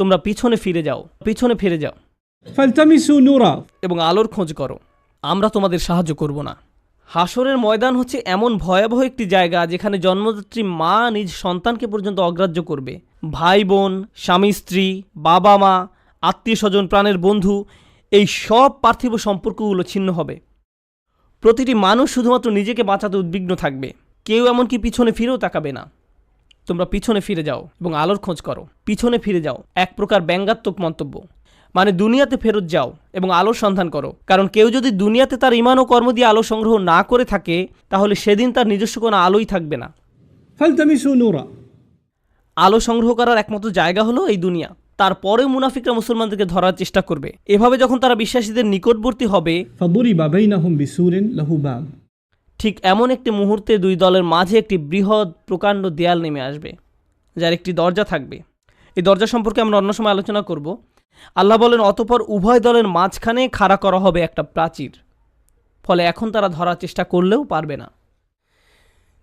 তোমরা পিছনে ফিরে যাও পিছনে ফিরে যাও। এবং আলোর খোঁজ করো আমরা তোমাদের সাহায্য করব না। হাসরের ময়দান হচ্ছে এমন ভয়াবহ একটি জায়গা যেখানে জন্মদাত্রী মা নিজ সন্তানকে পর্যন্ত অগ্রাহ্য করবে। ভাই বোন স্বামী স্ত্রী বাবা মা আত্মীয় স্বজন প্রাণের বন্ধু এই সব পার্থিব সম্পর্কগুলো ছিন্ন হবে। প্রতিটি মানুষ শুধুমাত্র নিজেকে বাঁচাতে উদ্বিগ্ন থাকবে। কেউ এমনকি পিছনে ফিরেও তাকাবে না। তোমরা পিছনে ফিরে যাও এবং আলোর খোঁজ করো। পিছনে ফিরে যাও। এক প্রকার ব্যঙ্গাত্মক মন্তব্য। মানে দুনিয়াতে ফেরত যাও এবং আলোর সন্ধান করো। কারণ কেউ যদি দুনিয়াতে তার ইমান ও কর্ম দিয়ে আলো সংগ্রহ না করে থাকে তাহলে সেদিন তার নিজস্ব কোনো আলোই থাকবে না। আলো সংগ্রহ করার একমাত্র জায়গা হলো এই দুনিয়া। তারপরে মুনাফিকরা মুসলমানদেরকে ধরার চেষ্টা করবে। এভাবে যখন তারা বিশ্বাসীদের নিকটবর্তী হবে ঠিক এমন একটি মুহূর্তে দুই দলের মাঝে একটি বৃহৎ প্রকাণ্ড দেয়াল নেমে আসবে, যার একটি দরজা থাকবে। এই দরজা সম্পর্কে আমরা অন্য সময় আলোচনা করব। আল্লাহ বলেন, অতপর উভয় দলের মাঝখানে খাড়া করা হবে একটা প্রাচীর, ফলে এখন তারা ধরার চেষ্টা করলেও পারবে না।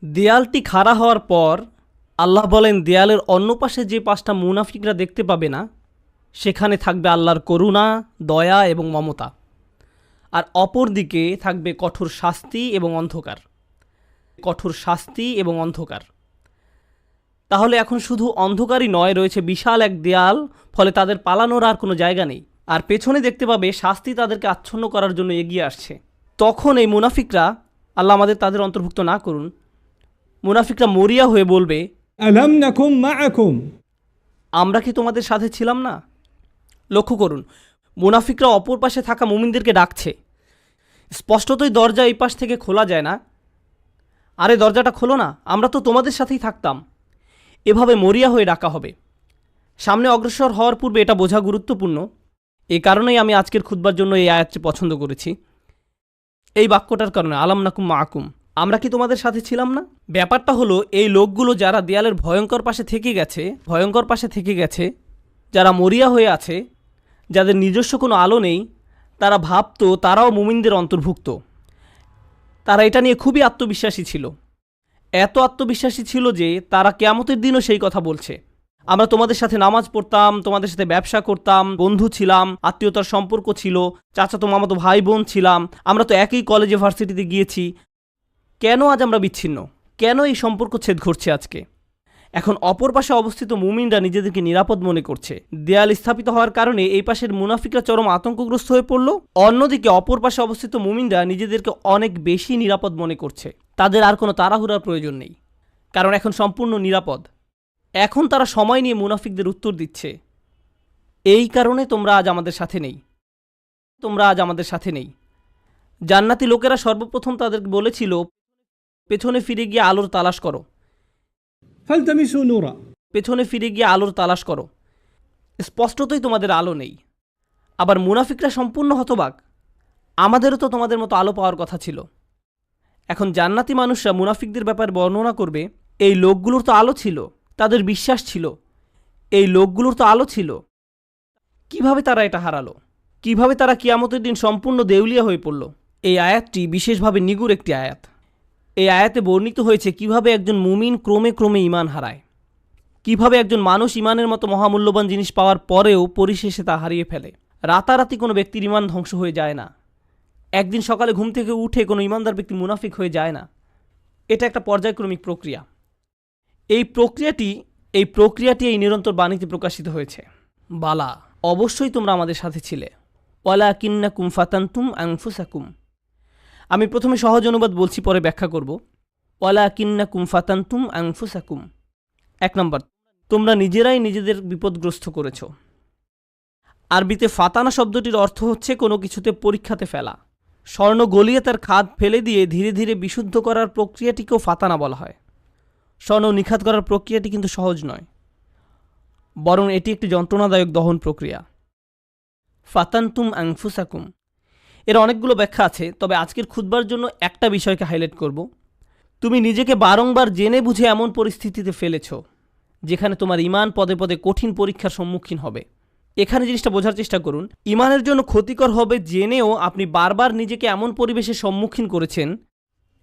দেয়ালটি খাড়া হওয়ার পর আল্লাহ বলেন, দেয়ালের অন্য পাশে যে পাঁচটা মুনাফিকরা দেখতে পাবে না, সেখানে থাকবে আল্লাহর করুণা, দয়া এবং মমতা। আর অপরদিকে থাকবে কঠোর শাস্তি এবং অন্ধকার। কঠোর শাস্তি এবং অন্ধকার। তাহলে এখন শুধু অন্ধকারই নয় রয়েছে বিশাল এক দেয়াল ফলে তাদের পালানোর আর কোনো জায়গা নেই। আর পেছনে দেখতে পাবে শাস্তি তাদেরকে আচ্ছন্ন করার জন্য এগিয়ে আসছে। তখন এই মুনাফিকরা আল্লাহ আমাদের তাদের অন্তর্ভুক্ত না করুন মুনাফিকরা মরিয়া হয়ে বলবে আমরা কি তোমাদের সাথে ছিলাম না? লক্ষ্য করুন মুনাফিকরা অপর পাশে থাকা মুমিনদেরকে ডাকছে। স্পষ্টতই দরজা এই পাশ থেকে খোলা যায় না। আরে, দরজাটা খোলো না, আমরা তো তোমাদের সাথেই থাকতাম। এভাবে মরিয়া হয়ে ডাকা হবে। সামনে অগ্রসর হওয়ার পূর্বে এটা বোঝা গুরুত্বপূর্ণ। এই কারণেই আমি আজকের খুদবার জন্য এই আয়াতটি পছন্দ করেছি। এই বাক্যটার কারণে, আলাম নাকুম মাকুম, আমরা কি তোমাদের সাথে ছিলাম না? ব্যাপারটা হলো, এই লোকগুলো যারা দেয়ালের ভয়ঙ্কর পাশে থেকে গেছে, ভয়ঙ্কর পাশে থেকে গেছে, যারা মরিয়া হয়ে আছে যাদের নিজস্ব কোনো আলো নেই, তারা ভাবতো তারাও মুমিনদের অন্তর্ভুক্ত। তারা এটা নিয়ে খুবই আত্মবিশ্বাসী ছিল। এত আত্মবিশ্বাসী ছিল যে তারা কেয়ামতের দিনও সেই কথা বলছে। আমরা তোমাদের সাথে নামাজ পড়তাম, তোমাদের সাথে ব্যবসা করতাম, বন্ধু ছিলাম, আত্মীয়তার সম্পর্ক ছিল চাচা চাচাতো মামাতো ভাই বোন ছিলাম, আমরা তো একই কলেজে ভার্সিটিতে গিয়েছি। কেন আজ আমরা বিচ্ছিন্ন? কেন এই সম্পর্ক ছেদ ঘটছে আজকে? এখন অপর পাশে অবস্থিত মুমিনরা নিজেদেরকে নিরাপদ মনে করছে। দেয়াল স্থাপিত হওয়ার কারণে এই পাশের মুনাফিকরা চরম আতঙ্কগ্রস্ত হয়ে পড়ল। অন্যদিকে অপর পাশে অবস্থিত মুমিনরা নিজেদেরকে অনেক বেশি নিরাপদ মনে করছে। তাদের আর কোনো তাড়াহুড়ার প্রয়োজন নেই। কারণ এখন সম্পূর্ণ নিরাপদ। এখন তারা সময় নিয়ে মুনাফিকদের উত্তর দিচ্ছে। এই কারণে তোমরা আজ আমাদের সাথে নেই। তোমরা আজ আমাদের সাথে নেই। জান্নাতি লোকেরা সর্বপ্রথম তাদেরকে বলেছিল, পেছনে ফিরে গিয়ে আলোর তালাশ করো। ফালতামিসু নুরা। পেছনে ফিরে গিয়ে আলোর তালাশ করো। স্পষ্টতই তোমাদের আলো নেই। আবার মুনাফিকরা সম্পূর্ণ হতবাক। আমাদেরও তো তোমাদের মতো আলো পাওয়ার কথা ছিল। এখন জান্নাতি মানুষরা মুনাফিকদের ব্যাপারে বর্ণনা করবে, এই লোকগুলোর তো আলো ছিল, তাদের বিশ্বাস ছিল। এই লোকগুলোর তো আলো ছিল। কীভাবে তারা এটা হারালো? কীভাবে তারা কিয়ামতের দিন সম্পূর্ণ দেউলিয়া হয়ে পড়ল? এই আয়াতটি বিশেষভাবে নিগুর একটি আয়াত। এই আয়াতে বর্ণিত হয়েছে কীভাবে একজন মুমিন ক্রমে ক্রমে ইমান হারায়। কীভাবে একজন মানুষ ইমানের মতো মহামূল্যবান জিনিস পাওয়ার পরেও পরিশেষে তা হারিয়ে ফেলে। রাতারাতি কোনো ব্যক্তির ইমান ধ্বংস হয়ে যায় না। একদিন সকালে ঘুম থেকে উঠে কোনো ইমানদার ব্যক্তি মুনাফিক হয়ে যায় না। এটা একটা পর্যায়ক্রমিক প্রক্রিয়া। এই প্রক্রিয়াটি এই প্রক্রিয়াটি এই নিরন্তর বাণীতে প্রকাশিত হয়েছে। বালা, অবশ্যই তোমরা আমাদের সাথে ছিলে। ওয়ালা কিন্না কুম ফাতান্তুম আংফুসাকুম আমি প্রথমে সহজ অনুবাদ বলছি, পরে ব্যাখ্যা করব। ওয়ালা কিন্না কুম ফাতান্তুম আংফুসাকুম এক নম্বর, তোমরা নিজেরাই নিজেদের বিপদগ্রস্ত করেছ। আরবিতে ফাতানা শব্দটির অর্থ হচ্ছে কোনো কিছুতে পরীক্ষাতে ফেলা। স্বর্ণ গলিয়ে তার খাদ ফেলে দিয়ে ধীরে ধীরে বিশুদ্ধ করার প্রক্রিয়াটিকেও ফাতানা বলা হয়। স্বর্ণ নিখাত করার প্রক্রিয়াটি কিন্তু সহজ নয়। বরং এটি একটি যন্ত্রণাদায়ক দহন প্রক্রিয়া। ফাতান্তুম আংফুসাকুম এর অনেকগুলো ব্যাখ্যা আছে, তবে আজকের খুদবার জন্য একটা বিষয়কে হাইলাইট করব। তুমি নিজেকে বারংবার জেনে বুঝে এমন পরিস্থিতিতে ফেলেছ, যেখানে তোমার ইমান পদে পদে কঠিন পরীক্ষার সম্মুখীন হবে। এখানে জিনিসটা বোঝার চেষ্টা করুন, ইমানের জন্য ক্ষতিকর হবে জেনেও আপনি বারবার নিজেকে এমন পরিবেশের সম্মুখীন করেছেন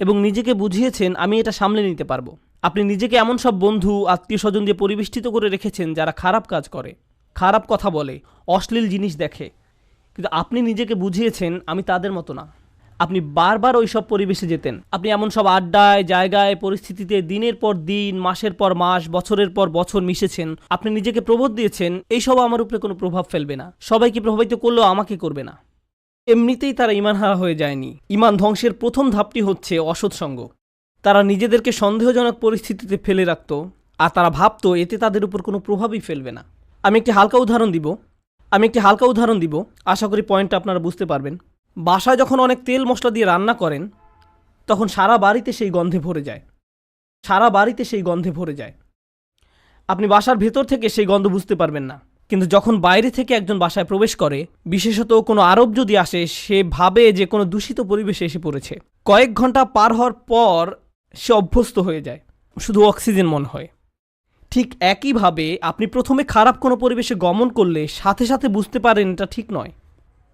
এবং নিজেকে বুঝিয়েছেন, আমি এটা সামলে নিতে পারব। আপনি নিজেকে এমন সব বন্ধু আত্মীয় স্বজন দিয়ে পরিবেষ্টিত করে রেখেছেন যারা খারাপ কাজ করে, খারাপ কথা বলে, অশ্লীল জিনিস দেখে। কিন্তু আপনি নিজেকে বুঝিয়েছেন, আমি তাদের মতো না। আপনি বারবার ওই সব পরিবেশে যেতেন। আপনি এমন সব আড্ডায়, জায়গায়, পরিস্থিতিতে দিনের পর দিন, মাসের পর মাস, বছরের পর বছর মিশেছেন। আপনি নিজেকে প্রবোধ দিয়েছেন, এইসব আমার উপরে কোনো প্রভাব ফেলবে না। সবাইকে প্রভাবিত করলেও আমাকে করবে না। এমনিতেই তারা ইমান হারা হয়ে যায়নি। ইমান ধ্বংসের প্রথম ধাপটি হচ্ছে অসৎসঙ্গ তারা নিজেদেরকে সন্দেহজনক পরিস্থিতিতে ফেলে রাখত, আর তারা ভাবতো, এতে তাদের উপর কোনো প্রভাবই ফেলবে না। আমি একটি হালকা উদাহরণ দিব। আমি একটি হালকা উদাহরণ দিব। আশা করি পয়েন্টটা আপনারা বুঝতে পারবেন। বাসায় যখন অনেক তেল মশলা দিয়ে রান্না করেন, তখন সারা বাড়িতে সেই গন্ধে ভরে যায়। সারা বাড়িতে সেই গন্ধে ভরে যায়। আপনি বাসার ভেতর থেকে সেই গন্ধ বুঝতে পারবেন না। কিন্তু যখন বাইরে থেকে একজন বাসায় প্রবেশ করে, বিশেষত কোনো আরব যদি আসে, সে ভাবে যে কোনো দূষিত পরিবেশে এসে পড়েছে। কয়েক ঘণ্টা পার হওয়ার পর সে অভ্যস্ত হয়ে যায়। শুধু অক্সিজেন মনে হয়। ঠিক একইভাবে আপনি প্রথমে খারাপ কোনো পরিবেশে গমন করলে সাথে সাথে বুঝতে পারেন এটা ঠিক নয়।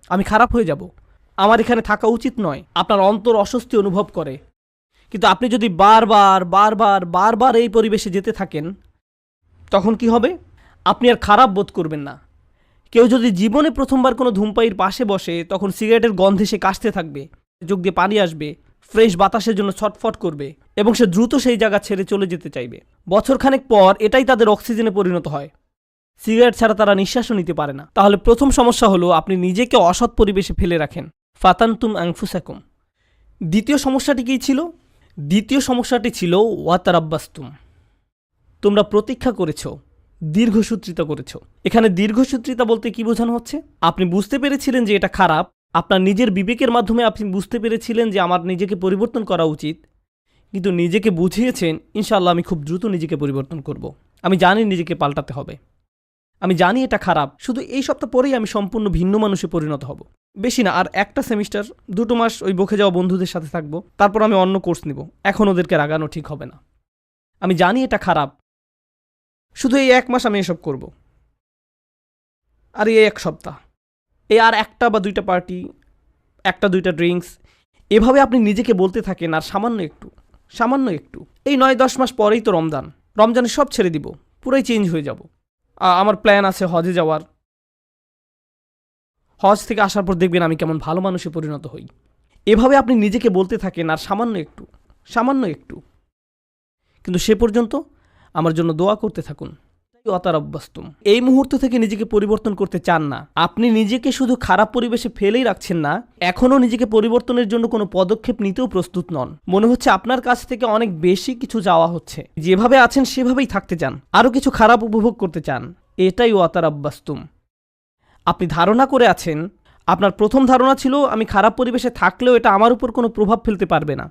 আমি খারাপ হয়ে যাব। আমার এখানে থাকা উচিত নয়। আপনার অন্তর অস্বস্তি অনুভব করে। কিন্তু আপনি যদি বারবার বারবার বারবার এই পরিবেশে যেতে থাকেন, তখন কি হবে? আপনি আর খারাপ বোধ করবেন না। কেউ যদি জীবনে প্রথমবার কোনো ধূমপাইয়ের পাশে বসে, তখন সিগারেটের গন্ধে সে কাশতে থাকবে যোগ দিয়ে পানি আসবে, ফ্রেশ বাতাসের জন্য ছটফট করবে এবং সে দ্রুত সেই জায়গা ছেড়ে চলে যেতে চাইবে। বছরখানেক পর এটাই তাদের অক্সিজেনে পরিণত হয়। সিগারেট ছাড়া তারা নিঃশ্বাসও নিতে পারে না। তাহলে প্রথম সমস্যা হলো, আপনি নিজেকে অসৎ পরিবেশে ফেলে রাখেন। ফাতান্তুম অ্যাংফুসাকুম দ্বিতীয় সমস্যাটি কী ছিল? দ্বিতীয় সমস্যাটি ছিল, ওয়াতারাব্বাস্তুম। তোমরা প্রতীক্ষা করেছ, দীর্ঘসূত্রিতা করেছ। এখানে দীর্ঘসূত্রিতা বলতে কি বোঝানো হচ্ছে? আপনি বুঝতে পেরেছিলেন যে এটা খারাপ। আপনার নিজের বিবেকের মাধ্যমে আপনি বুঝতে পেরেছিলেন যে আমার নিজেকে পরিবর্তন করা উচিত। কিন্তু নিজেকে বুঝিয়েছেন ইনশাল্লাহ আমি খুব দ্রুত নিজেকে পরিবর্তন করব। আমি জানি নিজেকে পাল্টাতে হবে। আমি জানি এটা খারাপ, শুধু এই সপ্তাহ পরেই আমি সম্পূর্ণ ভিন্ন মানুষে পরিণত হব। বেশি না, আর একটা সেমিস্টার, দুটো মাস ওই বকে যাওয়া বন্ধুদের সাথে থাকব, তারপর আমি অন্য কোর্স নিব। এখন ওদেরকে রাগানো ঠিক হবে না। আমি জানি এটা খারাপ। শুধু এই এক মাস আমি এসব করব। আর এই এক সপ্তাহ। এই আর একটা বা দুইটা পার্টি, একটা দুইটা ড্রিঙ্কস, এভাবে আপনি নিজেকে বলতে থাকেন, আর সামান্য একটু। সামান্য একটু। এই নয় দশ মাস পরেই তো রমজান। রমজানে সব ছেড়ে দিব। পুরাই চেঞ্জ হয়ে যাব। আমার প্ল্যান আছে হজে যাওয়ার। হজ থেকে আসার পর দেখবেন আমি কেমন ভালো মানুষে পরিণত হই। এভাবে আপনি নিজেকে বলতে থাকেন আর সামান্য একটু সামান্য একটু। কিন্তু সে পর্যন্ত আমার জন্য দোয়া করতে থাকুন। অতারব্যস্তম এই মুহূর্ত থেকে নিজেকে পরিবর্তন করতে চান না। আপনি নিজেকে শুধু খারাপ পরিবেশে ফেলেই রাখছেন না, এখনও নিজেকে পরিবর্তনের জন্য কোনো পদক্ষেপ নিতেও প্রস্তুত নন। মনে হচ্ছে আপনার কাছ থেকে অনেক বেশি কিছু যাওয়া হচ্ছে। যেভাবে আছেন সেভাবেই থাকতে চান, আরও কিছু খারাপ উপভোগ করতে চান। এটাই অতারাব্বাস্তুম আপনি ধারণা করে আছেন, আপনার প্রথম ধারণা ছিল, আমি খারাপ পরিবেশে থাকলেও এটা আমার উপর কোনো প্রভাব ফেলতে পারবে না।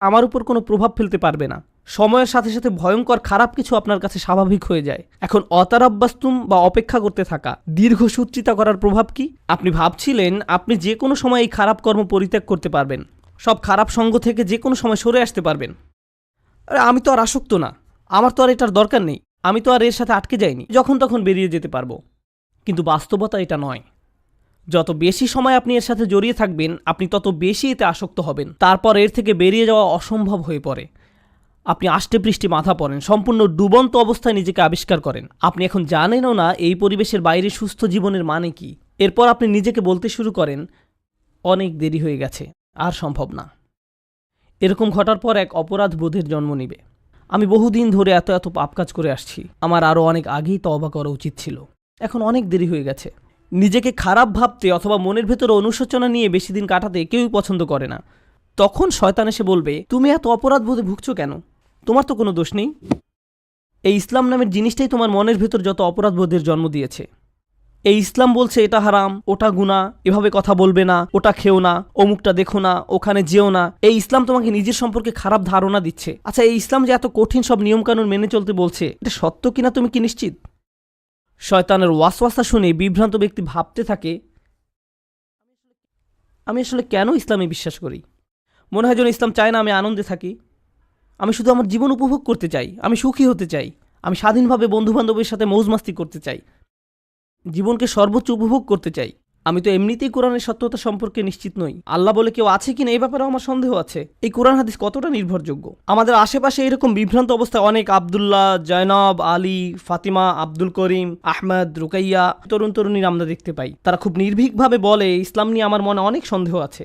আমার উপর কোনো প্রভাব ফেলতে পারবে না। সময়ের সাথে সাথে ভয়ঙ্কর খারাপ কিছু আপনার কাছে স্বাভাবিক হয়ে যায়। এখন অতারাব্বাস্তুম বা অপেক্ষা করতে থাকা দীর্ঘ দীর্ঘসূত্রিতা করার প্রভাব কি? আপনি ভাবছিলেন আপনি যে কোনো সময় এই খারাপ কর্ম পরিত্যাগ করতে পারবেন। সব খারাপ সঙ্গ থেকে যে কোনো সময় সরে আসতে পারবেন। আরে, আমি তো আর আসক্ত না। আমার তো আর এটার দরকার নেই। আমি তো আর এর সাথে আটকে যাইনি। যখন তখন বেরিয়ে যেতে পারব। কিন্তু বাস্তবতা এটা নয়। যত বেশি সময় আপনি এর সাথে জড়িয়ে থাকবেন, আপনি তত বেশি এতে আসক্ত হবেন। তারপর এর থেকে বেরিয়ে যাওয়া অসম্ভব হয়ে পড়ে। আপনি আষ্টে পৃষ্টি মাথা পড়েন, সম্পূর্ণ ডুবন্ত অবস্থায় নিজেকে আবিষ্কার করেন। আপনি এখন জানেনও না এই পরিবেশের বাইরে সুস্থ জীবনের মানে কি। এরপর আপনি নিজেকে বলতে শুরু করেন, অনেক দেরি হয়ে গেছে, আর সম্ভব না। এরকম ঘটার পর এক অপরাধ বোধের জন্ম নিবে। আমি বহুদিন ধরে এত এত পাপ কাজ করে আসছি। আমার আরও অনেক আগেই তওবা করা উচিত ছিল। এখন অনেক দেরি হয়ে গেছে। নিজেকে খারাপ ভাবতে অথবা মনের ভেতরে অনুশোচনা নিয়ে বেশি দিন কাটাতে কেউই পছন্দ করে না। তখন শয়তান এসে বলবে, তুমি এত অপরাধ বোধে ভুগছো কেন? তোমার তো কোনো দোষ নেই। এই ইসলাম নামের জিনিসটাই তোমার মনের ভেতর যত অপরাধবোধের জন্ম দিয়েছে। এই ইসলাম বলছে, এটা হারাম, ওটা গুণা এভাবে কথা বলবে না, ওটা খেও না, অমুকটা দেখো না, ওখানে যেও না। এই ইসলাম তোমাকে নিজের সম্পর্কে খারাপ ধারণা দিচ্ছে। আচ্ছা এই ইসলাম যে এত কঠিন সব নিয়মকানুন মেনে চলতে বলছে, এটা সত্য কিনা তুমি কি নিশ্চিত? শয়তানের ওয়াসওয়াসা শুনে বিভ্রান্ত ব্যক্তি ভাবতে থাকে, আমি আসলে কেন ইসলামে বিশ্বাস করি? মনে হয় যেন ইসলাম চায় না আমি আনন্দে থাকি। আমি শুধু আমার জীবন উপভোগ করতে চাই, আমি সুখী হতে চাই, আমি স্বাধীনভাবে বন্ধুবান্ধবের সাথে মৌজ মাস্তি করতে চাই, জীবনকে সর্বোচ্চ উপভোগ করতে চাই। আমি তো এমনিতেই কোরআনের সত্যতা সম্পর্কে নিশ্চিত নই। আল্লাহ বলে কেউ আছে কিনা এই ব্যাপারে আমার সন্দেহ আছে। এই কোরআন হাদিস কতটা নির্ভরযোগ্য? আমাদের আশেপাশে এরকম বিভ্রান্ত অবস্থায় অনেক আবদুল্লাহ, জয়নব, আলী, ফাতিমা, আব্দুল করিম, আহমেদ, রুকাইয়া তরুণ তরুণীর আমরা দেখতে পাই। তারা খুব নির্ভীকভাবে বলে, ইসলাম নিয়ে আমার মনে অনেক সন্দেহ আছে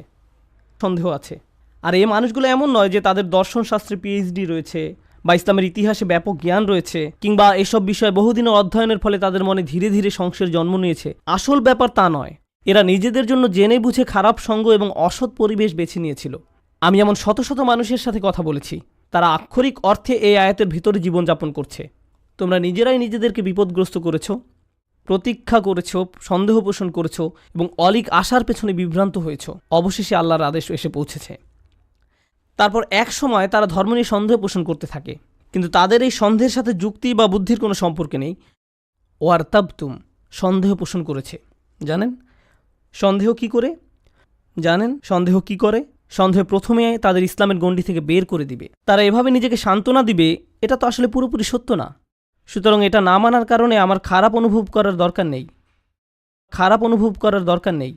সন্দেহ আছে। আর এই মানুষগুলো এমন নয় যে তাদের দর্শন শাস্ত্রে পিএইচডি রয়েছে বা ইসলামের ইতিহাসে ব্যাপক জ্ঞান রয়েছে কিংবা এসব বিষয়ে বহুদিনের অধ্যয়নের ফলে তাদের মনে ধীরে ধীরে সংশয়ের জন্ম নিয়েছে। আসল ব্যাপার তা নয়। এরা নিজেদের জন্য জেনে বুঝে খারাপ সঙ্গ এবং অসৎ পরিবেশ বেছে নিয়েছিল। আমি এমন শত শত মানুষের সাথে কথা বলেছি। তারা আক্ষরিক অর্থে এই আয়াতের ভিতরে জীবনযাপন করছে। তোমরা নিজেরাই নিজেদেরকে বিপদগ্রস্ত করেছ, প্রতীক্ষা করেছ, সন্দেহ পোষণ করেছ এবং অলিক আশার পেছনে বিভ্রান্ত হয়েছ। অবশেষে আল্লাহর আদেশ এসে পৌঁছেছে। তারপর এক সময় তারা ধর্ম নিয়ে সন্দেহ পোষণ করতে থাকে। কিন্তু তাদের এই সন্দেহের সাথে যুক্তি বা বুদ্ধির কোনো সম্পর্ক নেই। ওয়ার তাবতুম সন্দেহ পোষণ করেছে। জানেন? সন্দেহ কি করে? জানেন? সন্দেহ কি করে? সন্দেহ প্রথমে তাদের ইসলামের গণ্ডি থেকে বের করে দিবে। তারা এভাবে নিজেকে সান্ত্বনা দিবে, এটা তো আসলে পুরোপুরি সত্য না। সুতরাং এটা না মানার কারণে আমার খারাপ অনুভব করার দরকার নেই। খারাপ অনুভব করার দরকার নেই।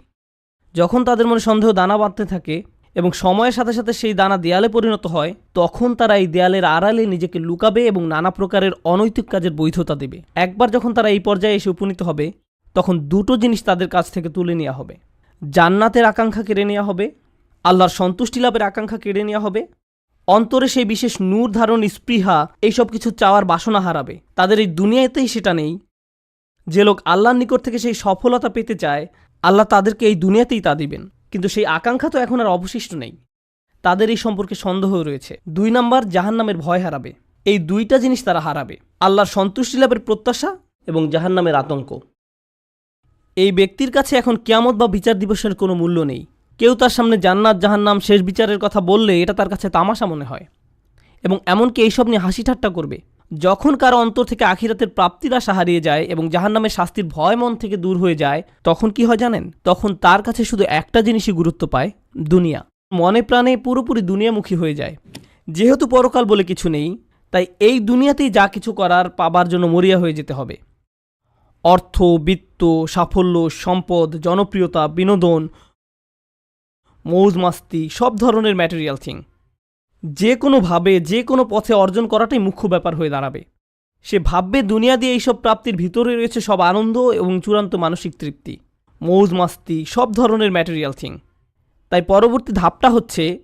যখন তাদের মনে সন্দেহ দানা বাঁধতে থাকে এবং সময়ের সাথে সাথে সেই দানা দেয়ালে পরিণত হয়, তখন তারা এই দেয়ালের আড়ালে নিজেকে লুকাবে এবং নানা প্রকারের অনৈতিক কাজের বৈধতা দেবে। একবার যখন তারা এই পর্যায়ে এসে উপনীত হবে, তখন দুটো জিনিস তাদের কাছ থেকে তুলে নেওয়া হবে। জান্নাতের আকাঙ্ক্ষা কেড়ে নেওয়া হবে, আল্লাহর সন্তুষ্টি লাভের আকাঙ্ক্ষা কেড়ে নেওয়া হবে, অন্তরে সেই বিশেষ নূর ধারণ, স্পৃহা, এইসব কিছু চাওয়ার বাসনা হারাবে। তাদের এই দুনিয়াতেই সেটা নেই। যে লোক আল্লাহর নিকট থেকে সেই সফলতা পেতে চায়, আল্লাহ তাদেরকে এই দুনিয়াতেই তা দিবেন। কিন্তু সেই আকাঙ্ক্ষা তো এখন আর অবশিষ্ট নেই। তাদের এই সম্পর্কে সন্দেহ রয়েছে। দুই নাম্বার, জাহান্নামের ভয় হারাবে। এই দুইটা জিনিস তারা হারাবে। আল্লাহর সন্তুষ্টি লাভের প্রত্যাশা এবং জাহান্নামের আতঙ্ক। এই ব্যক্তির কাছে এখন কিয়ামত বা বিচার দিবসের কোনো মূল্য নেই। কেউ তার সামনে জান্নাত, জাহান্নাম, শেষ বিচারের কথা বললে এটা তার কাছে তামাশা মনে হয়। এবং এমনকি এইসব নিয়ে হাসি ঠাট্টা করবে। যখন কারও অন্তর থেকে আখিরাতের প্রাপ্তির আশা হারিয়ে যায় এবং জাহান্নামের শাস্তির ভয় মন থেকে দূর হয়ে যায়, তখন কি হয় জানেন? তখন তার কাছে শুধু একটা জিনিসই গুরুত্ব পায়, দুনিয়া। মনে প্রাণে পুরোপুরি দুনিয়ামুখী হয়ে যায়। যেহেতু পরকাল বলে কিছু নেই, তাই এই দুনিয়াতেই যা কিছু করার পাবার জন্য মরিয়া হয়ে যেতে হবে। অর্থ, বিত্ত, সাফল্য, সম্পদ, জনপ্রিয়তা, বিনোদন মৌজ মাস্তি সব ধরনের ম্যাটেরিয়াল থিং যে কোনোভাবে যে কোনো পথে অর্জন করাটাই মুখ্য ব্যাপার হয়ে দাঁড়াবে। সে ভাববে দুনিয়া দিয়ে এইসব প্রাপ্তির ভিতরে রয়েছে সব আনন্দ এবং চূড়ান্ত মানসিক তৃপ্তি। মৌজ মাস্তি, সব ধরনের ম্যাটেরিয়াল থিং তাই পরবর্তী ধাপটা হচ্ছে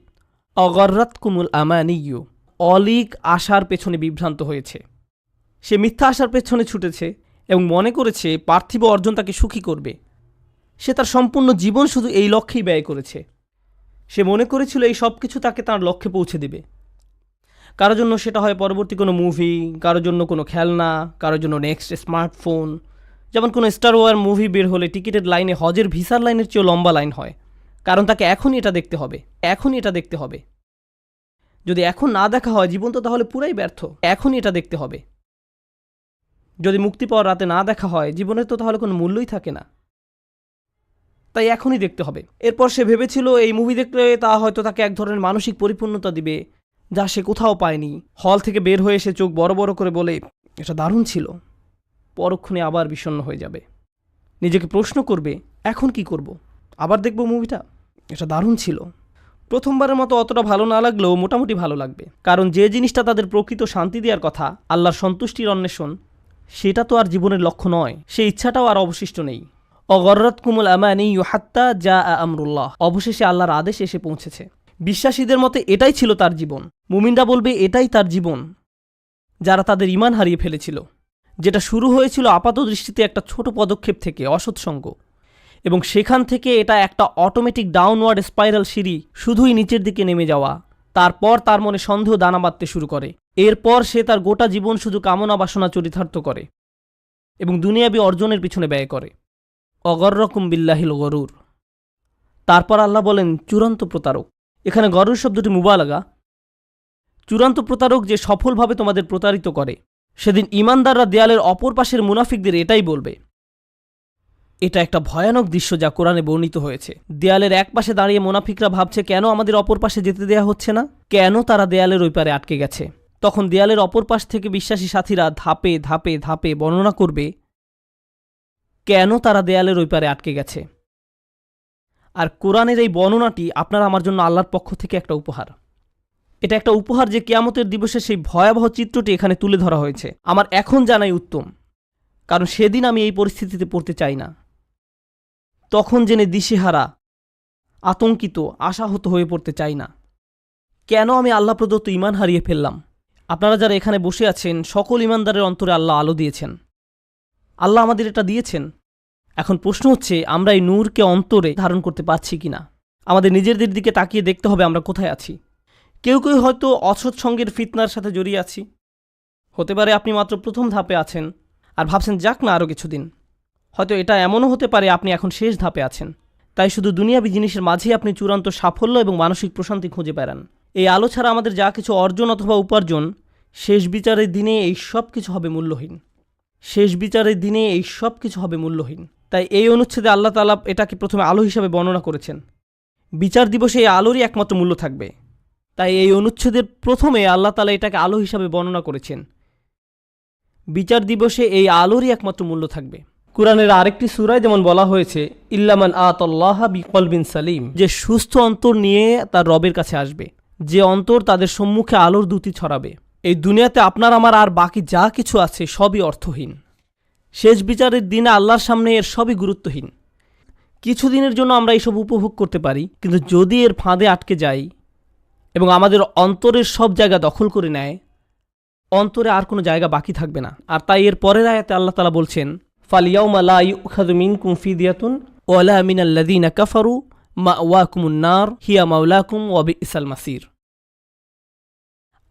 অগররাত কুমুল আমানিয়ু অলিক আশার পেছনে বিভ্রান্ত হয়েছে। সে মিথ্যা আশার পেছনে ছুটেছে এবং মনে করেছে পার্থিব অর্জন তাকে সুখী করবে। সে তার সম্পূর্ণ জীবন শুধু এই লক্ষ্যেই ব্যয় করেছে। সে মনে করেছিল এই সব কিছু তাকে তার লক্ষ্যে পৌঁছে দেবে। কারোর জন্য সেটা হয় পরবর্তী কোনো মুভি কারোর জন্য কোনো খেলনা, কারোর জন্য নেক্সট স্মার্টফোন যেমন কোনো স্টার ওয়ার মুভি বের হলে টিকিটের লাইনে হজের ভিসার লাইনের চেয়েও লম্বা লাইন হয়। কারণ তাকে এখনই এটা দেখতে হবে, এখনই এটা দেখতে হবে। যদি এখন না দেখা হয়, জীবন তো তাহলে পুরাই ব্যর্থ, এখনই এটা দেখতে হবে। যদি মুক্তি পাওয়ার রাতে না দেখা হয়, জীবনের তো তাহলে কোনো মূল্যই থাকে না। তাই এখনই দেখতে হবে। এরপর সে ভেবেছিল এই মুভি দেখলে তা হয়তো তাকে এক ধরনের মানসিক পরিপূর্ণতা দিবে, যা সে কোথাও পায়নি। হল থেকে বের হয়ে এসে চোখ বড় বড় করে বলে, এটা দারুণ ছিল। পরক্ষণে আবার বিষণ্ণ হয়ে যাবে। নিজেকে প্রশ্ন করবে, এখন কি করব? আবার দেখব মুভিটা এটা দারুণ ছিল। প্রথমবারের মতো অতটা ভালো না লাগলেও মোটামুটি ভালো লাগবে। কারণ যে জিনিসটা তাদের প্রকৃত শান্তি দেওয়ার কথা, আল্লাহর সন্তুষ্টির অন্বেষণ, সেটা তো আর জীবনের লক্ষ্য নয়। সেই ইচ্ছাটাও আর অবশিষ্ট নেই। অগররত কুমুল আমানি ইউহাত্তা যা আমরুল্লাহ। অবশেষে আল্লাহর আদেশ এসে পৌঁছেছে। বিশ্বাসীদের মতে এটাই ছিল তার জীবন। মুমিনরা বলবে, এটাই তার জীবন। যারা তাদের ইমান হারিয়ে ফেলেছিল। যেটা শুরু হয়েছিল আপাত দৃষ্টিতে একটা ছোট পদক্ষেপ থেকে অসৎসঙ্গ এবং সেখান থেকে এটা একটা অটোমেটিক ডাউনওয়ার্ড স্পাইরাল সিঁড়ি, শুধুই নিচের দিকে নেমে যাওয়া। তারপর তার মনে সন্দেহ দানা বাঁধতে শুরু করে। এরপর সে তার গোটা জীবন শুধু কামনা বাসনা চরিতার্থ করে এবং দুনিয়াবি অর্জনের পিছনে ব্যয় করে। অগর রকম বিল্লাহিল গরুর। তারপর আল্লাহ বলেন, চূড়ান্ত প্রতারক। এখানে গরুর শব্দটি মুবালাগা। চূড়ান্ত প্রতারক যে সফলভাবে তোমাদের প্রতারিত করে, সেদিন ইমানদাররা দেয়ালের অপর পাশের মুনাফিকদের এটাই বলবে। এটা একটা ভয়ানক দৃশ্য যা কোরআনে বর্ণিত হয়েছে। দেয়ালের এক পাশে দাঁড়িয়ে মোনাফিকরা ভাবছে, কেন আমাদের অপর পাশে যেতে দেয়া হচ্ছে না? কেন তারা দেয়ালের ওই পারে আটকে গেছে? তখন দেয়ালের অপর পাশ থেকে বিশ্বাসী সাথীরা ধাপে ধাপে ধাপে বর্ণনা করবে কেন তারা দেয়ালের ওই পারে আটকে গেছে? আর কোরআনের এই বর্ণনাটি আপনার আমার জন্য আল্লাহর পক্ষ থেকে একটা উপহার। এটা একটা উপহার যে কেয়ামতের দিবসে সেই ভয়াবহ চিত্রটি এখানে তুলে ধরা হয়েছে। আমার এখন জানাই উত্তম, কারণ সেদিন আমি এই পরিস্থিতিতে পড়তে চাই না। তখন জেনে দিশেহারা, আতঙ্কিত, আশাহত হয়ে পড়তে চাই না। কেন আমি আল্লাহ প্রদত্ত ইমান হারিয়ে ফেললাম? আপনারা যারা এখানে বসে আছেন, সকল ইমানদারের অন্তরে আল্লাহ আলো দিয়েছেন। আল্লাহ আমাদের এটা দিয়েছেন। এখন প্রশ্ন হচ্ছে, আমরা এই নূরকে অন্তরে ধারণ করতে পারছি কি না আমাদের নিজেদের দিকে তাকিয়ে দেখতে হবে আমরা কোথায় আছি। কেউ কেউ হয়তো অসৎ সঙ্গের ফিতনার সাথে জড়িয়ে আছি। হতে পারে আপনি মাত্র প্রথম ধাপে আছেন, আর ভাবছেন, যাক না আরও কিছুদিন। হয়তো এটা এমনও হতে পারে, আপনি এখন শেষ ধাপে আছেন। তাই শুধু দুনিয়াবি জিনিসের মাঝেই আপনি চূড়ান্ত সাফল্য এবং মানসিক প্রশান্তি খুঁজে বেড়ান। এই আলো ছাড়া আমাদের যা কিছু অর্জন অথবা উপার্জন, শেষ বিচারের দিনে এই সব কিছু হবে মূল্যহীন। শেষ বিচারের দিনে এই সব কিছু হবে মূল্যহীন। তাই এই অনুচ্ছেদে আল্লাহ তালা এটাকে প্রথমে আলো হিসাবে বর্ণনা করেছেন। বিচার দিবসে এই আলোরই একমাত্র মূল্য থাকবে। তাই এই অনুচ্ছেদের প্রথমে আল্লাহ তালা এটাকে আলো হিসাবে বর্ণনা করেছেন। বিচার দিবসে এই আলোরই একমাত্র মূল্য থাকবে। কোরআনের আরেকটি সুরায় যেমন বলা হয়েছে, ইল্লামান আতল্লাহ বিকল বিন সালিম যে সুস্থ অন্তর নিয়ে তার রবের কাছে আসবে। যে অন্তর তাদের সম্মুখে আলোর দুটি ছড়াবে। এই দুনিয়াতে আপনার, আমার আর বাকি যা কিছু আছে সবই অর্থহীন। শেষ বিচারের দিনে আল্লাহর সামনে এর সবই গুরুত্বহীন। কিছুদিনের জন্য আমরা এইসব উপভোগ করতে পারি, কিন্তু যদি এর ফাঁদে আটকে যাই এবং আমাদের অন্তরের সব জায়গা দখল করে নেয়, অন্তরে আর কোনো জায়গা বাকি থাকবে না। আর তাই এর পরের আয়াতে আল্লাহ তালা বলছেন ফালিয়াউমা লা ইউখাযু মিনকুম ফিদিয়াতুন ওয়ালা মিনাল্লাযীনা কাফারু মাওয়াকুমুন নার, হিয়া মাওলাকুম ওয়া ইসাল মাসির।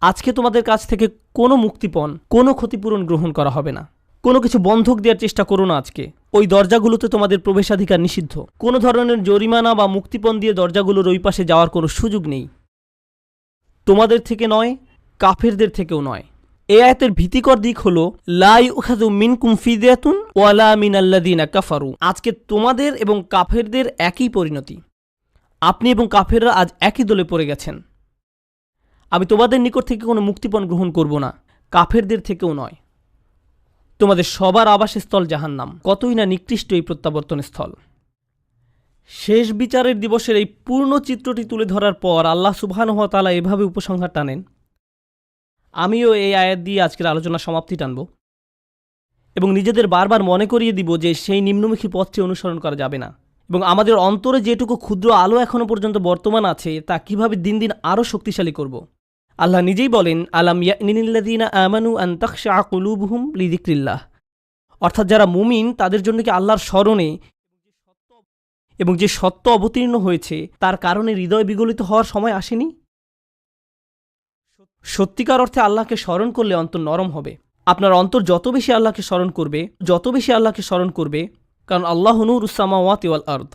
আজকে তোমাদের কাছ থেকে কোনো মুক্তিপণ, কোনো ক্ষতিপূরণ গ্রহণ করা হবে না। কোনো কিছু বন্ধক দেওয়ার চেষ্টা করো না আজকে। ওই দরজাগুলোতে তোমাদের প্রবেশাধিকার নিষিদ্ধ। কোনো ধরনের জরিমানা বা মুক্তিপণ দিয়ে দরজাগুলোর ওই পাশে যাওয়ার কোনো সুযোগ নেই। তোমাদের থেকে নয়, কাফেরদের থেকেও নয়। এ আয়াতের ভীতিকর দিক হলো লাই উখাদু মিনকুম ফিদিয়াতুন ওয়ালা মিন মিনাল্লাদিনা কাফারু। আজকে তোমাদের এবং কাফেরদের একই পরিণতি। আপনি এবং কাফেররা আজ একই দলে পড়ে গেছেন। আমি তোমাদের নিকট থেকে কোনো মুক্তিপণ গ্রহণ করব না, কাফেরদের থেকেও নয়। তোমাদের সবার আবাসস্থল জাহান্নাম, কতই না নিকৃষ্ট এই প্রত্যাবর্তন স্থল। শেষ বিচারের দিবসের এই পূর্ণ চিত্রটি তুলে ধরার পর আল্লাহ সুবহানহতালা এভাবে উপসংহার টানেন। আমিও এই আয়াত দিয়ে আজকের আলোচনা সমাপ্তি টানব এবং নিজেদের বারবার মনে করিয়ে দিব যে সেই নিম্নমুখী পথটি অনুসরণ করা যাবে না এবং আমাদের অন্তরে যেটুকু ক্ষুদ্র আলো এখনও পর্যন্ত বর্তমান আছে, তা কীভাবে দিন দিন আরও শক্তিশালী করব। আল্লাহ নিজেই বলেন, আলাম ইয়ানিল্লাদিনা আমানু আন্তাকশা কুলুবহুম লিদিক্রিল্লাহ অর্থাৎ যারা মুমিন, তাদের জন্য কি আল্লাহর স্মরণে এবং যে সত্য অবতীর্ণ হয়েছে, তার কারণে হৃদয় বিগলিত হওয়ার সময় আসেনি? সত্যিকার অর্থে আল্লাহকে স্মরণ করলে অন্তর নরম হবে। আপনার অন্তর যত বেশি আল্লাহকে স্মরণ করবে, যত বেশি আল্লাহকে স্মরণ করবে, কারণ আল্লাহ নূর উসামা ওয়াত ওয়াল আর্দ।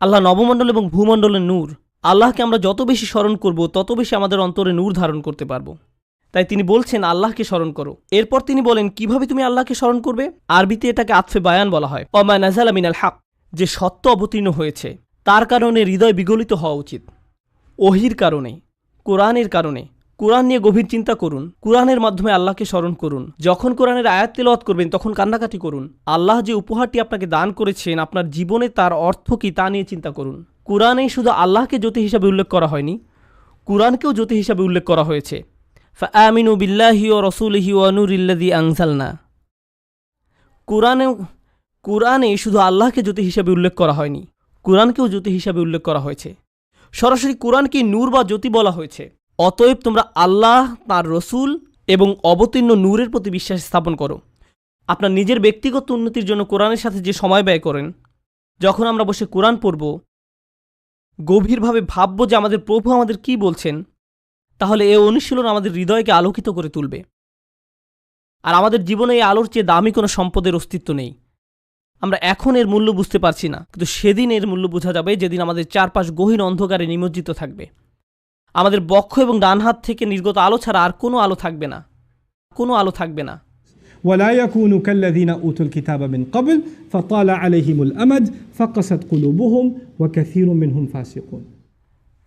আল্লাহ নবমণ্ডল এবং ভূমণ্ডলের নূর। আল্লাহকে আমরা যত বেশি স্মরণ করব, তত বেশি আমাদের অন্তরে নূর ধারণ করতে পারব। তাই তিনি বলছেন, আল্লাহকে স্মরণ করো। এরপর তিনি বলেন, কীভাবে তুমি আল্লাহকে স্মরণ করবে? আরবিতে এটাকে আতফে বায়ান বলা হয়। অমা নাজাল মিনাল হাক যে সত্য অবতীর্ণ হয়েছে, তার কারণে হৃদয় বিগলিত হওয়া উচিত। ওহির কারণে, কোরআনের কারণে, কোরআন নিয়ে গভীর চিন্তা করুন। কোরআনের মাধ্যমে আল্লাহকে স্মরণ করুন। যখন কোরআনের আয়াত তেলাওয়াত করবেন, তখন কান্নাকাটি করুন। আল্লাহ যে উপহারটি আপনাকে দান করেছেন, আপনার জীবনে তার অর্থ কি তা নিয়ে চিন্তা করুন। কোরআনেই শুধু আল্লাহকে জ্যোতি হিসাবে উল্লেখ করা হয়নি, কোরআনকেও জ্যোতি হিসাবে উল্লেখ করা হয়েছে। আমিনু বিল্লাহি ও রসুলহি ও নুরিল্লাদি আংসালনা কোরআনেও কোরআনে শুধু আল্লাহকে জ্যোতি হিসাবে উল্লেখ করা হয়নি, কোরআনকেও জ্যোতি হিসাবে উল্লেখ করা হয়েছে। সরাসরি কোরআনকে নূর বা জ্যোতি বলা হয়েছে, অতএব তোমরা আল্লাহ, তার রসুল এবং অবতীর্ণ নূরের প্রতি বিশ্বাস স্থাপন করো। আপনার নিজের ব্যক্তিগত উন্নতির জন্য কোরআনের সাথে যে সময় ব্যয় করেন, যখন আমরা বসে কোরআন পড়ব গভীরভাবে ভাবব যে আমাদের প্রভু আমাদের কি বলছেন, তাহলে এ অনুশীলন আমাদের হৃদয়কে আলোকিত করে তুলবে। আর আমাদের জীবনে এই আলোর চেয়ে দামি কোনো সম্পদের অস্তিত্ব নেই। আমরা এখন এর মূল্য বুঝতে পারছি না, কিন্তু সেদিন এর মূল্য বোঝা যাবে যেদিন আমাদের চারপাশ গহীন অন্ধকারে নিমজ্জিত থাকবে। আমাদের বক্ষ এবং ডান হাত থেকে নির্গত আলো ছাড়া আর কোনো আলো থাকবে না, কোনো আলো থাকবে না। ولا يكونوا كالذين أوتوا الكتاب من قبل فطال عليهم الأمد فقست قلوبهم وكثير منهم فاسقون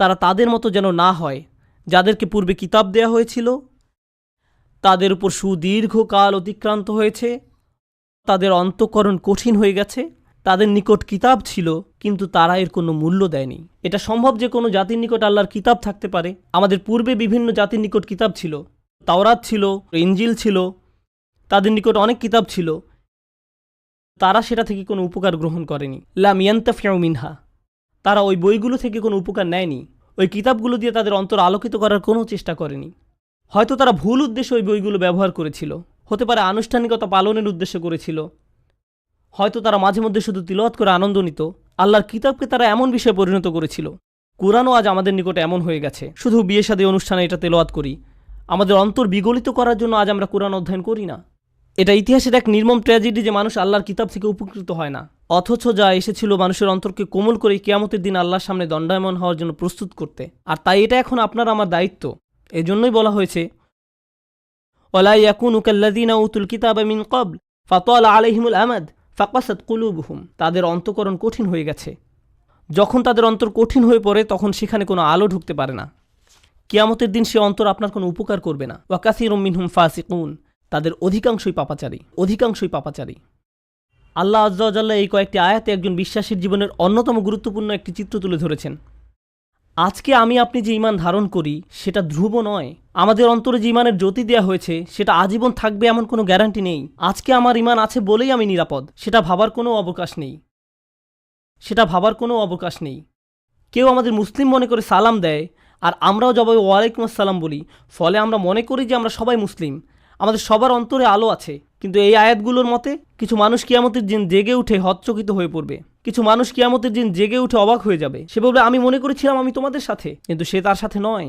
তারা তাদের মতো যেন না হয় যাদেরকে পূর্বে কিতাব দেয়া হয়েছিল তাদের উপর সুদীর্ঘ কাল অতিক্রান্ত হয়েছে তাদের অন্তঃকরণ কঠিন হয়ে গেছে তাদের নিকট কিতাব ছিল কিন্তু তারা এর কোনো মূল্য দেয়নি এটা সম্ভব যে কোনো জাতির নিকট আল্লাহর কিতাব থাকতে পারে আমাদের পূর্বে বিভিন্ন জাতির নিকট কিতাব ছিল তাওরাত ছিল ইঞ্জিল ছিল তাদের নিকট অনেক কিতাব ছিল। তারা সেটা থেকে কোনো উপকার গ্রহণ করেনি। লাম ইয়ান্তাফিয়াউ মিনহা। তারা ওই বইগুলো থেকে কোনো উপকার নেয়নি। ওই কিতাবগুলো দিয়ে তাদের অন্তর আলোকিত করার কোনো চেষ্টা করেনি। হয়তো তারা ভুল উদ্দেশ্যে ওই বইগুলো ব্যবহার করেছিল। হতে পারে আনুষ্ঠানিকতা পালনের উদ্দেশ্য করেছিল। হয়তো তারা মাঝে মধ্যে শুধু তিলওয়াত করে আনন্দ নিত। আল্লাহর কিতাবকে তারা এমন বিষয়ে পরিণত করেছিল। কোরআনও আজ আমাদের নিকটে এমন হয়ে গেছে। শুধু বিয়ে শাদী অনুষ্ঠানে এটা তেলোয়াত করি। আমাদের অন্তর বিগলিত করার জন্য আজ আমরা কোরআন অধ্যয়ন করি না। এটা ইতিহাসের এক নির্মম ট্র্যাজেডি যে মানুষ আল্লাহর কিতাব থেকে উপকৃত হয় না। অথচ যা এসেছিল মানুষের অন্তরকে কোমল করে কেয়ামতের দিন আল্লাহর সামনে দণ্ডায়মন হওয়ার জন্য প্রস্তুত করতে। আর তাই এটা এখন আপনার আমার দায়িত্ব। এজন্যই বলা হয়েছে ওলা ইয়াকুন উতুল মিন কবল আলহিমুল আহমদ ফাকাসাত কুলুবহুম। তাদের অন্তকরণ কঠিন হয়ে গেছে। যখন তাদের অন্তর কঠিন হয়ে পড়ে, তখন সেখানে কোনো আলো ঢুকতে পারে না। কিয়ামতের দিন সে অন্তর আপনার কোনো উপকার করবে না। ওয়াকাসির মিনহুম ফাসিকুন। তাদের অধিকাংশই পাপাচারী অধিকাংশই পাপাচারী। আল্লাহ আজ্লাহ এই কয়েকটি আয়াতে একজন বিশ্বাসীর জীবনের অন্যতম গুরুত্বপূর্ণ একটি চিত্র তুলে ধরেছেন। আজকে আমি আপনি যে ইমান ধারণ করি, সেটা ধ্রুব নয়। আমাদের অন্তরে যে ইমানের জ্যোতি দেওয়া হয়েছে, সেটা আজীবন থাকবে এমন কোনো গ্যারান্টি নেই। আজকে আমার ইমান আছে বলেই আমি নিরাপদ। সেটা ভাবার কোনো অবকাশ নেই। সেটা ভাবার কোনো অবকাশ নেই। কেউ আমাদের মুসলিম মনে করে সালাম দেয়, আর আমরাও জবাবে ওয়ালাইকুম আসসালাম বলি। ফলে আমরা মনে করি যে আমরা সবাই মুসলিম। আমাদের সবার অন্তরে আলো আছে, কিন্তু এই আয়াতগুলোর মতে কিছু মানুষ কিয়ামতের দিন জেগে উঠে হচ্চকিত হয়ে পড়বে। কিছু মানুষ কিয়ামতের দিন জেগে উঠে অবাক হয়ে যাবে। সে বলবে, আমি মনে করেছিলাম আমি তোমাদের সাথে, কিন্তু সে তার সাথে নয়।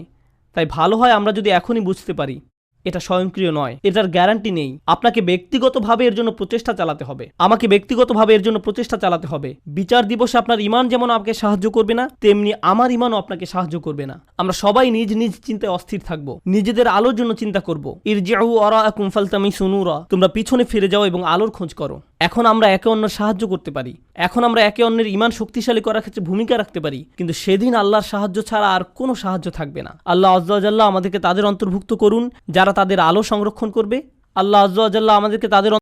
তাই ভালো হয় আমরা যদি এখনই বুঝতে পারি। এটা স্বয়ংক্রিয় নয়, এটার গ্যারান্টি নেই। আপনাকে ব্যক্তিগতভাবে এর জন্য প্রচেষ্টা চালাতে হবে। আমাকে ব্যক্তিগতভাবে এর জন্য প্রচেষ্টা চালাতে হবে। বিচার দিবসে আপনার ইমান যেমন আমাকে সাহায্য করবে না, তেমনি আমার ইমানও আপনাকে সাহায্য করবে না। আমরা সবাই নিজ নিজ চিন্তায় অস্থির থাকব। নিজেদের আলোর জন্য চিন্তা করব। ইরজিউ অরা কুমফালতামি সুনুরা তোমরা পিছনে ফিরে যাও এবং আলোর খোঁজ করো। এখন আমরা একে অন্যের সাহায্য করতে পারি। এখন আমরা একে অন্যের ইমান শক্তিশালী করার ক্ষেত্রে ভূমিকা রাখতে পারি। কিন্তু সেদিন আল্লাহর সাহায্য ছাড়া আর কোনো সাহায্য থাকবে না। আল্লাহ আজ্লাহ আমাদেরকে তাদের অন্তর্ভুক্ত করুন, যারা তাদের আলো সংরক্ষণ করবে। আল্লাহ আজ্লাহ আমাদেরকে তাদের